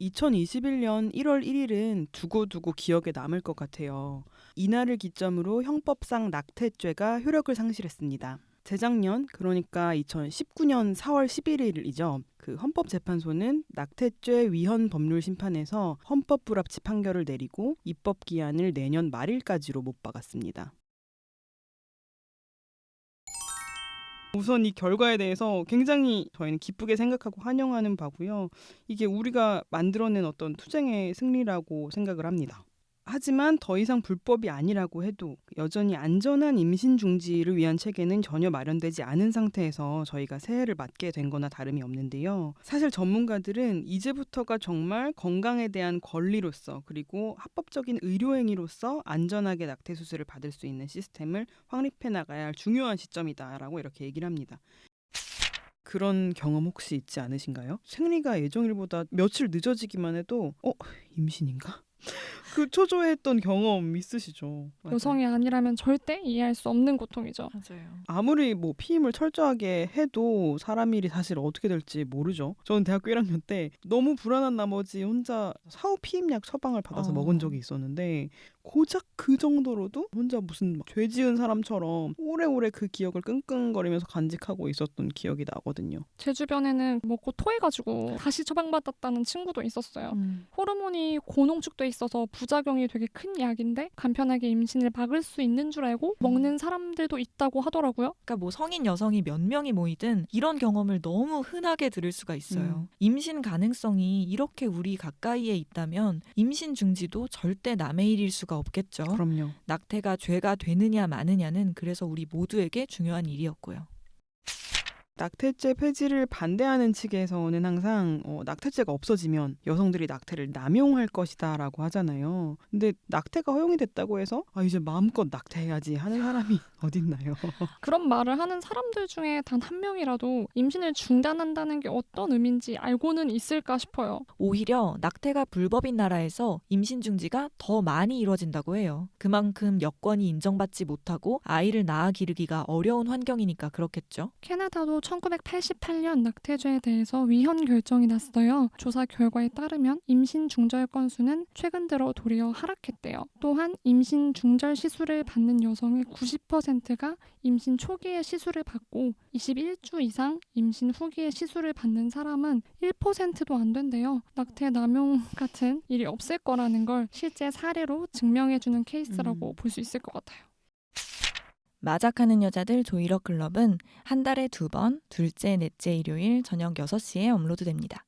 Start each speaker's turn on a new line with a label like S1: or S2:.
S1: 2021년 1월 1일은 두고두고 기억에 남을 것 같아요. 이날을 기점으로 형법상 낙태죄가 효력을 상실했습니다. 재작년, 그러니까 2019년 4월 11일이죠. 그 헌법재판소는 낙태죄 위헌 법률 심판에서 헌법 불합치 판결을 내리고 입법 기한을 내년 말일까지로 못 박았습니다. 우선 이 결과에 대해서 굉장히 저희는 기쁘게 생각하고 환영하는 바고요. 이게 우리가 만들어낸 어떤 투쟁의 승리라고 생각을 합니다. 하지만 더 이상 불법이 아니라고 해도 여전히 안전한 임신 중지를 위한 체계는 전혀 마련되지 않은 상태에서 저희가 새해를 맞게 된 거나 다름이 없는데요. 사실 전문가들은 이제부터가 정말 건강에 대한 권리로서 그리고 합법적인 의료행위로서 안전하게 낙태 수술을 받을 수 있는 시스템을 확립해 나가야 할 중요한 시점이다라고 이렇게 얘기를 합니다. 그런 경험 혹시 있지 않으신가요? 생리가 예정일보다 며칠 늦어지기만 해도 어 임신인가? 그 초조했던 경험 있으시죠?
S2: 여성이 아니라면 절대 이해할 수 없는 고통이죠.
S3: 맞아요.
S1: 아무리 뭐 피임을 철저하게 해도 사람 일이 사실 어떻게 될지 모르죠. 저는 대학교 1학년 때 너무 불안한 나머지 혼자 사후 피임약 처방을 받아서
S3: 어.
S1: 먹은 적이 있었는데 고작 그 정도로도 혼자 무슨 막 죄지은 사람처럼 오래오래 그 기억을 끙끙거리면서 간직하고 있었던 기억이 나거든요.
S2: 제 주변에는 먹고 토해가지고 다시 처방받았다는 친구도 있었어요.
S3: 음.
S2: 호르몬이 고농축돼 있어서 부 작용이 되게 큰 약인데 간편하게 임신을 막을 수 있는 줄 알고 먹는 사람들도 있다고 하더라고요.
S3: 그러니까 뭐 성인 여성이 몇 명이 모이든 이런 경험을 너무 흔하게 들을 수가 있어요.
S1: 음.
S3: 임신 가능성이 이렇게 우리 가까이에 있다면 임신 중지도 절대 남의 일일 수가 없겠죠.
S1: 그럼요.
S3: 낙태가 죄가 되느냐 마느냐는 그래서 우리 모두에게 중요한 일이었고요.
S1: 낙태죄 폐지를 반대하는 측에서는 항상 어, 낙태죄가 없어지면 여성들이 낙태를 남용할 것이다라고 하잖아요. 근데 낙태가 허용이 됐다고 해서 아 이제 마음껏 낙태해야지 하는 사람이 어딨나요?
S2: 그런 말을 하는 사람들 중에 단 한 명이라도 임신을 중단한다는 게 어떤 의미인지 알고는 있을까 싶어요.
S3: 오히려 낙태가 불법인 나라에서 임신 중지가 더 많이 이루어진다고 해요. 그만큼 여건이 인정받지 못하고 아이를 낳아 기르기가 어려운 환경이니까 그렇겠죠.
S2: 캐나다도 1988년 낙태죄에 대해서 위헌 결정이 났어요. 조사 결과에 따르면 임신 중절 건수는 최근 들어 도리어 하락했대요. 또한 임신 중절 시술을 받는 여성의 90%가 임신 초기에 시술을 받고 21주 이상 임신 후기에 시술을 받는 사람은 1%도 안 된대요. 낙태 남용 같은 일이 없을 거라는 걸 실제 사례로 증명해주는 케이스라고
S1: 음.
S2: 볼수 있을 것 같아요.
S3: 마작하는 여자들 조이러 클럽은 한 달에 두 번, 둘째, 넷째 일요일 저녁 6시에 업로드됩니다.